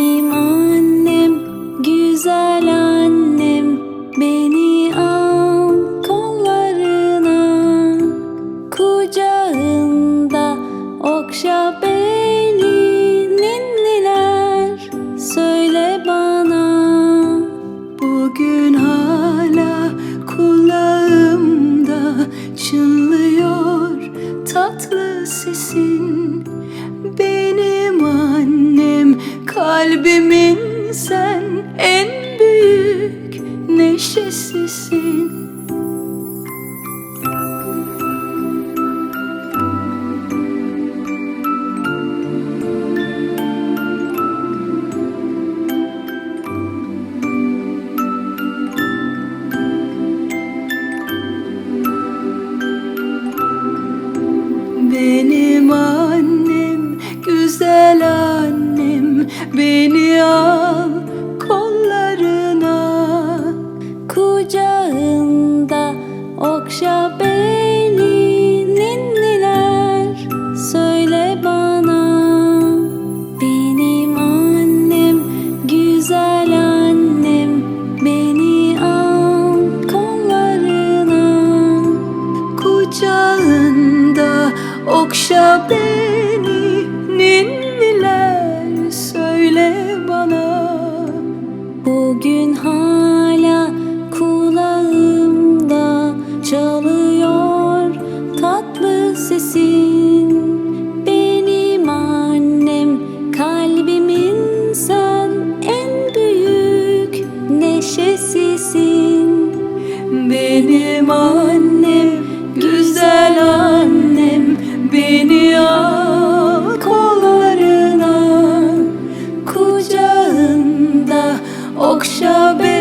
Benim annem, güzel annem Beni al kollarına. Kucağında okşa beni ninniler. Söyle bana Bugün hala kulağımda Çınlıyor tatlı sesin. Kalbimin sen en büyük neşesisin Beni al kollarına Kucağında okşa beni ninniler. Söyle bana Benim annem, güzel annem Beni al kollarına. Kucağında okşa beni Ninniler Bugün hala kulağımda çalıyor tatlı sesin. Benim annem kalbimin sen en büyük neşesisin. Benim annem okşa beni